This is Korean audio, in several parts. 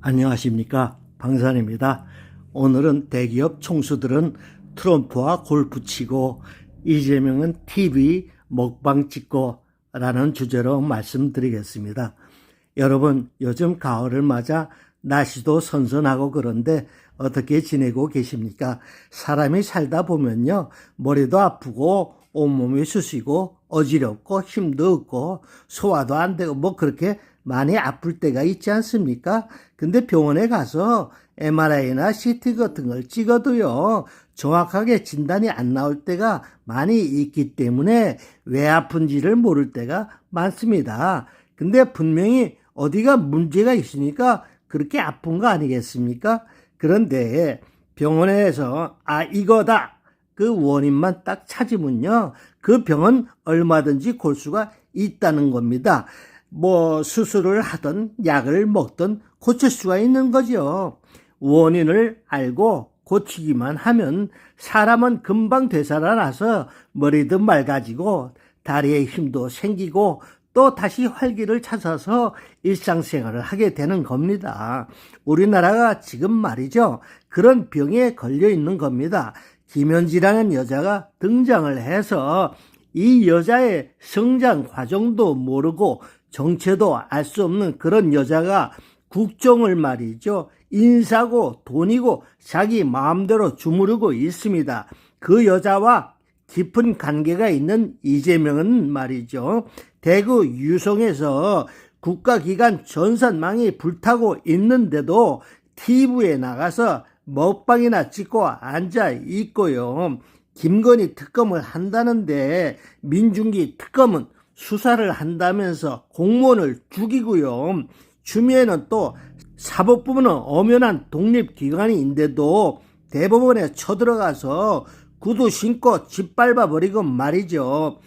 안녕하십니까 방산입니다. 오늘은 대기업 총수들은 트럼프와 골프 치고 이재명은 TV 먹방 찍고 라는 주제로 말씀드리겠습니다. 여러분 요즘 가을을 맞아 날씨도 선선하고 그런데 어떻게 지내고 계십니까? 사람이 살다 보면요 머리도 아프고 온몸이 쑤시고 어지럽고 힘도 없고 소화도 안 되고 뭐 그렇게 많이 아플 때가 있지 않습니까? 근데 병원에 가서 MRI나 CT 같은 걸 찍어도요, 정확하게 진단이 안 나올 때가 많이 있기 때문에 왜 아픈지를 모를 때가 많습니다. 근데 분명히 어디가 문제가 있으니까 그렇게 아픈 거 아니겠습니까? 그런데 병원에서 아, 이거다. 그 원인만 딱 찾으면요. 그 병은 얼마든지 골 수가 있다는 겁니다. 뭐 수술을 하든 약을 먹든 고칠 수가 있는 거죠. 원인을 알고 고치기만 하면 사람은 금방 되살아나서 머리도 맑아지고 다리에 힘도 생기고 또 다시 활기를 찾아서 일상생활을 하게 되는 겁니다. 우리나라가 지금 말이죠. 그런 병에 걸려 있는 겁니다. 김현지라는 여자가 등장을 해서 이 여자의 성장 과정도 모르고 정체도 알 수 없는 그런 여자가 국정을 말이죠. 인사고 돈이고 자기 마음대로 주무르고 있습니다. 그 여자와 깊은 관계가 있는 이재명은 말이죠. 대구 유성에서 국가기관 전산망이 불타고 있는데도 TV에 나가서 먹방이나 찍고 앉아 있고요. 김건희 특검을 한다는데 민중기 특검은 수사를 한다면서 공무원을 죽이고요. 추미애는 또 사법부는 엄연한 독립기관인데도 대법원에 쳐들어가서 구두 신고 짓밟아 버리고 말이죠.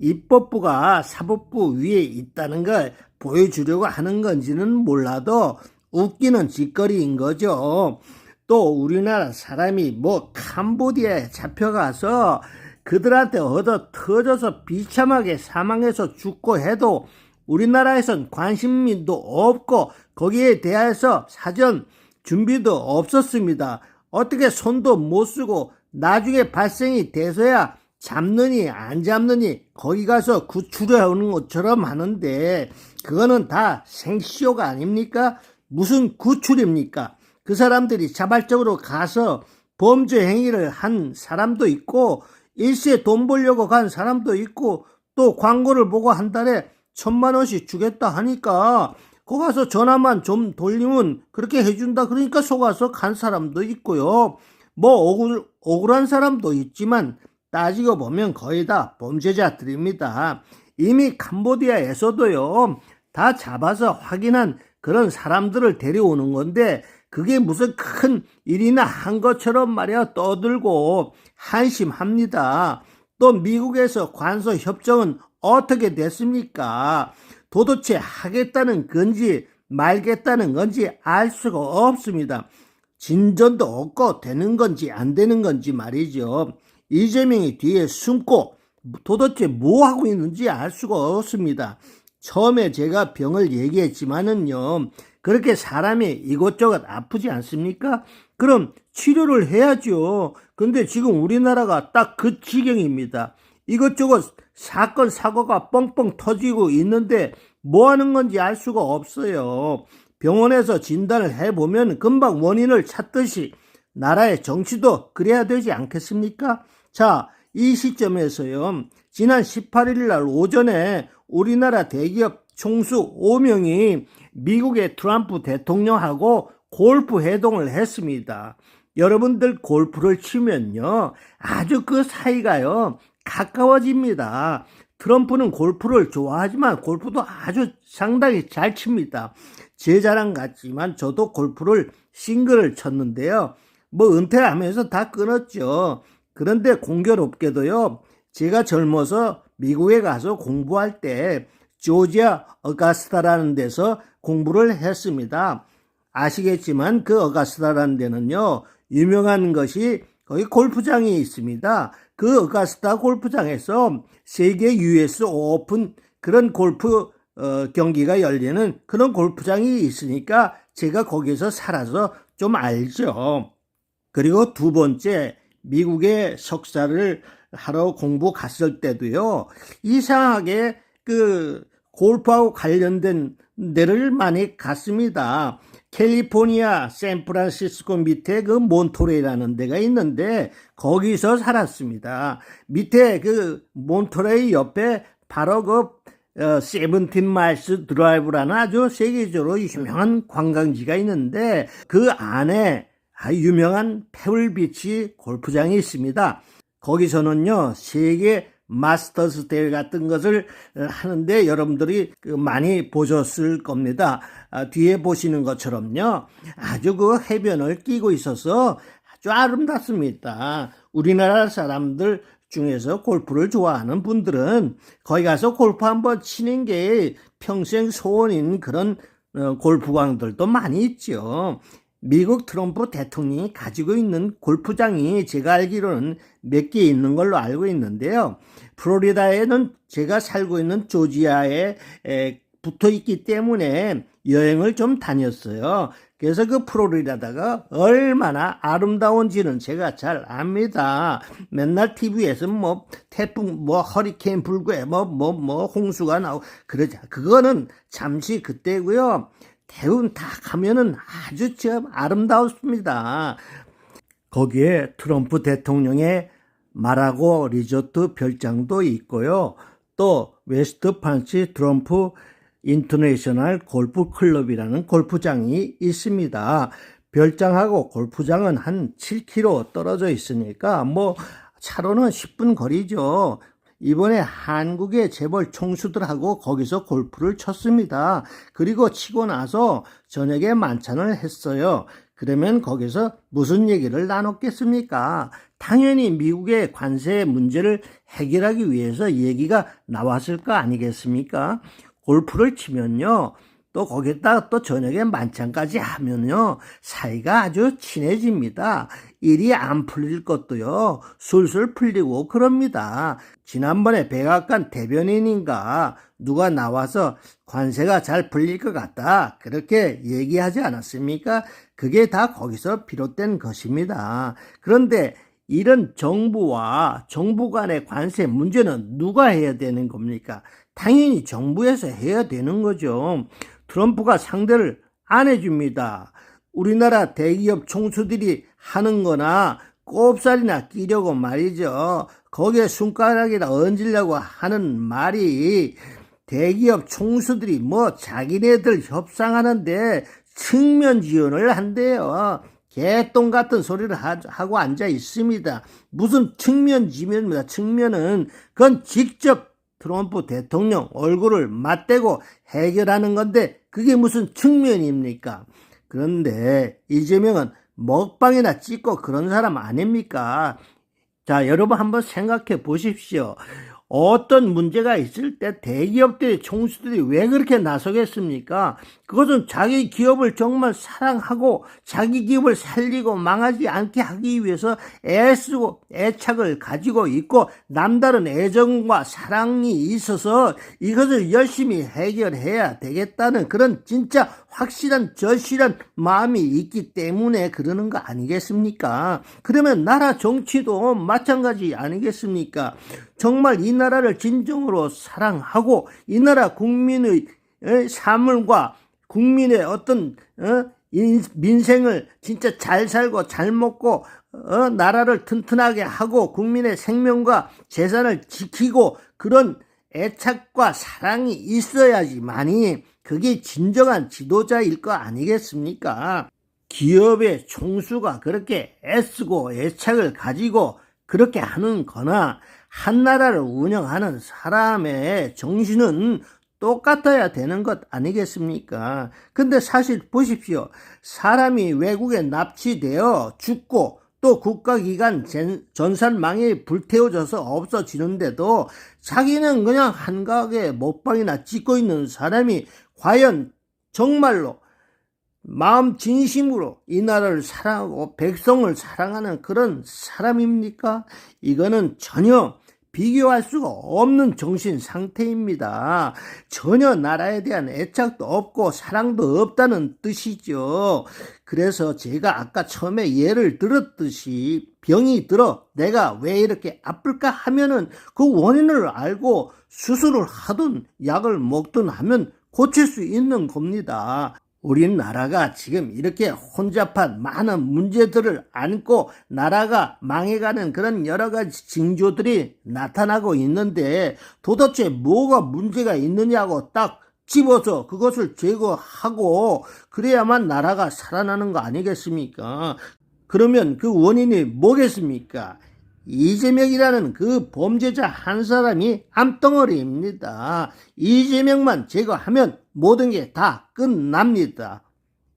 입법부가 사법부 위에 있다는 걸 보여주려고 하는 건지는 몰라도 웃기는 짓거리인 거죠. 또 우리나라 사람이 뭐 캄보디아에 잡혀가서 그들한테 얻어 터져서 비참하게 사망해서 죽고 해도 우리나라에선 관심도 없고 거기에 대해서 사전 준비도 없었습니다. 어떻게 손도 못 쓰고 나중에 발생이 돼서야 잡느니 안 잡느니 거기 가서 구출해 오는 것처럼 하는데 그거는 다 생쇼가 아닙니까? 무슨 구출입니까? 그 사람들이 자발적으로 가서 범죄 행위를 한 사람도 있고 일시에 돈 벌려고 간 사람도 있고 또 광고를 보고 한 달에 천만 원씩 주겠다 하니까 거 가서 전화만 좀 돌리면 그렇게 해준다 그러니까 속아서 간 사람도 있고요. 뭐 억울, 억울한 사람도 있지만 따지고 보면 거의 다 범죄자들입니다. 이미 캄보디아에서도요, 다 잡아서 확인한 그런 사람들을 데려오는 건데, 그게 무슨 큰 일이나 한 것처럼 말이야 떠들고 한심합니다. 또 미국에서 관서 협정은 어떻게 됐습니까? 도대체 하겠다는 건지 말겠다는 건지 알 수가 없습니다. 진전도 없고 되는 건지 안 되는 건지 말이죠. 이재명이 뒤에 숨고 도대체 뭐 하고 있는지 알 수가 없습니다. 처음에 제가 병을 얘기했지만은요, 그렇게 사람이 이곳저곳 아프지 않습니까? 그럼 치료를 해야죠. 근데 지금 우리나라가 딱 그 지경입니다. 이것저것 사건, 사고가 뻥뻥 터지고 있는데 뭐 하는 건지 알 수가 없어요. 병원에서 진단을 해보면 금방 원인을 찾듯이 나라의 정치도 그래야 되지 않겠습니까? 자, 이 시점에서요, 지난 18일 날 오전에 우리나라 대기업 총수 5명이 미국의 트럼프 대통령하고 골프 회동을 했습니다. 여러분들 골프를 치면요, 아주 그 사이가요, 가까워집니다. 트럼프는 골프를 좋아하지만 골프도 아주 상당히 잘 칩니다. 제 자랑 같지만 저도 골프를 싱글을 쳤는데요. 뭐 은퇴하면서 다 끊었죠. 그런데 공교롭게도요. 제가 젊어서 미국에 가서 공부할 때 조지아 어가스타라는 데서 공부를 했습니다. 아시겠지만 그 어가스타라는 데는요. 유명한 것이 거기 골프장이 있습니다. 그 어가스타 골프장에서 세계 US 오픈 그런 골프 어, 경기가 열리는 그런 골프장이 있으니까 제가 거기서 살아서 좀 알죠. 그리고 두 번째, 미국에 석사를 하러 공부 갔을 때도요, 이상하게 그 골프하고 관련된 데를 많이 갔습니다. 캘리포니아 샌프란시스코 밑에 그 몬토레이라는 데가 있는데 거기서 살았습니다. 밑에 그 몬토레이 옆에 바로 그 어, 세븐틴 마일스 드라이브라는 아주 세계적으로 유명한 관광지가 있는데 그 안에 아, 유명한 페블비치 골프장이 있습니다. 거기서는요 세계 마스터스 대회 같은 것을 어, 하는데 여러분들이 그 많이 보셨을 겁니다. 아, 뒤에 보시는 것처럼요 아주 그 해변을 끼고 있어서 아주 아름답습니다. 우리나라 사람들 중에서 골프를 좋아하는 분들은 거기 가서 골프 한번 치는 게 평생 소원인 그런 어, 골프광들도 많이 있죠. 미국 트럼프 대통령이 가지고 있는 골프장이 제가 알기로는 몇 개 있는 걸로 알고 있는데요. 플로리다에는 제가 살고 있는 조지아에 에, 붙어 있기 때문에 여행을 좀 다녔어요. 그래서 그 플로리다다가 얼마나 아름다운지는 제가 잘 압니다. 맨날 TV에서 뭐 태풍, 뭐 허리케인 불고, 뭐, 뭐, 뭐 홍수가 나오고, 그러자. 그거는 잠시 그때고요. 대부분 다 가면은 아주 참 아름다웠습니다. 거기에 트럼프 대통령의 마라고 리조트 별장도 있고요. 또 웨스트 판치 트럼프 인터내셔널 골프 클럽이라는 골프장이 있습니다. 별장하고 골프장은 한 7km 떨어져 있으니까 뭐 차로는 10분 거리죠. 이번에 한국의 재벌 총수들하고 거기서 골프를 쳤습니다. 그리고 치고 나서 저녁에 만찬을 했어요. 그러면 거기서 무슨 얘기를 나눴겠습니까? 당연히 미국의 관세 문제를 해결하기 위해서 얘기가 나왔을 거 아니겠습니까? 골프를 치면요. 또 거기다 또 저녁에 만찬까지 하면요. 사이가 아주 친해집니다. 일이 안 풀릴 것도요. 술술 풀리고 그럽니다. 지난번에 백악관 대변인인가 누가 나와서 관세가 잘 풀릴 것 같다. 그렇게 얘기하지 않았습니까? 그게 다 거기서 비롯된 것입니다. 그런데 이런 정부와 정부 간의 관세 문제는 누가 해야 되는 겁니까? 당연히 정부에서 해야 되는 거죠. 트럼프가 상대를 안 해줍니다. 우리나라 대기업 총수들이 하는 거나 꼽살이나 끼려고 말이죠. 거기에 손가락이나 얹으려고 하는 말이 대기업 총수들이 뭐 자기네들 협상하는데 측면 지원을 한대요. 개똥 같은 소리를 하고 앉아 있습니다. 무슨 측면 지면입니다. 측면은 그건 직접 트럼프 대통령 얼굴을 맞대고 해결하는 건데 그게 무슨 측면입니까? 그런데 이재명은 먹방이나 찍고 그런 사람 아닙니까? 자, 여러분 한번 생각해 보십시오. 어떤 문제가 있을 때 대기업들의 총수들이 왜 그렇게 나서겠습니까? 그것은 자기 기업을 정말 사랑하고 자기 기업을 살리고 망하지 않게 하기 위해서 애쓰고 애착을 가지고 있고 남다른 애정과 사랑이 있어서 이것을 열심히 해결해야 되겠다는 그런 진짜 확실한 절실한 마음이 있기 때문에 그러는 거 아니겠습니까? 그러면 나라 정치도 마찬가지 아니겠습니까? 정말 이 나라를 진정으로 사랑하고 이 나라 국민의 사물과 국민의 어떤 어? 민생을 진짜 잘 살고 잘 먹고 어? 나라를 튼튼하게 하고 국민의 생명과 재산을 지키고 그런 애착과 사랑이 있어야지만이 그게 진정한 지도자일 거 아니겠습니까? 기업의 총수가 그렇게 애쓰고 애착을 가지고 그렇게 하는 거나 한 나라를 운영하는 사람의 정신은 똑같아야 되는 것 아니겠습니까? 근데 사실 보십시오. 사람이 외국에 납치되어 죽고 또 국가기관 전산망에 불태워져서 없어지는데도 자기는 그냥 한가하게 먹방이나 찍고 있는 사람이 과연 정말로 마음 진심으로 이 나라를 사랑하고 백성을 사랑하는 그런 사람입니까? 이거는 전혀 비교할 수가 없는 정신 상태입니다. 전혀 나라에 대한 애착도 없고 사랑도 없다는 뜻이죠. 그래서 제가 아까 처음에 예를 들었듯이 병이 들어 내가 왜 이렇게 아플까 하면은 그 원인을 알고 수술을 하든 약을 먹든 하면 고칠 수 있는 겁니다. 우리나라가 지금 이렇게 혼잡한 많은 문제들을 안고 나라가 망해가는 그런 여러 가지 징조들이 나타나고 있는데 도대체 뭐가 문제가 있느냐고 딱 집어서 그것을 제거하고 그래야만 나라가 살아나는 거 아니겠습니까? 그러면 그 원인이 뭐겠습니까? 이재명이라는 그 범죄자 한 사람이 암덩어리입니다. 이재명만 제거하면 모든 게 다 끝납니다.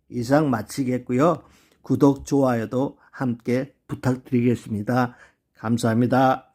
이상 마치겠고요. 구독, 좋아요도 함께 부탁드리겠습니다. 감사합니다.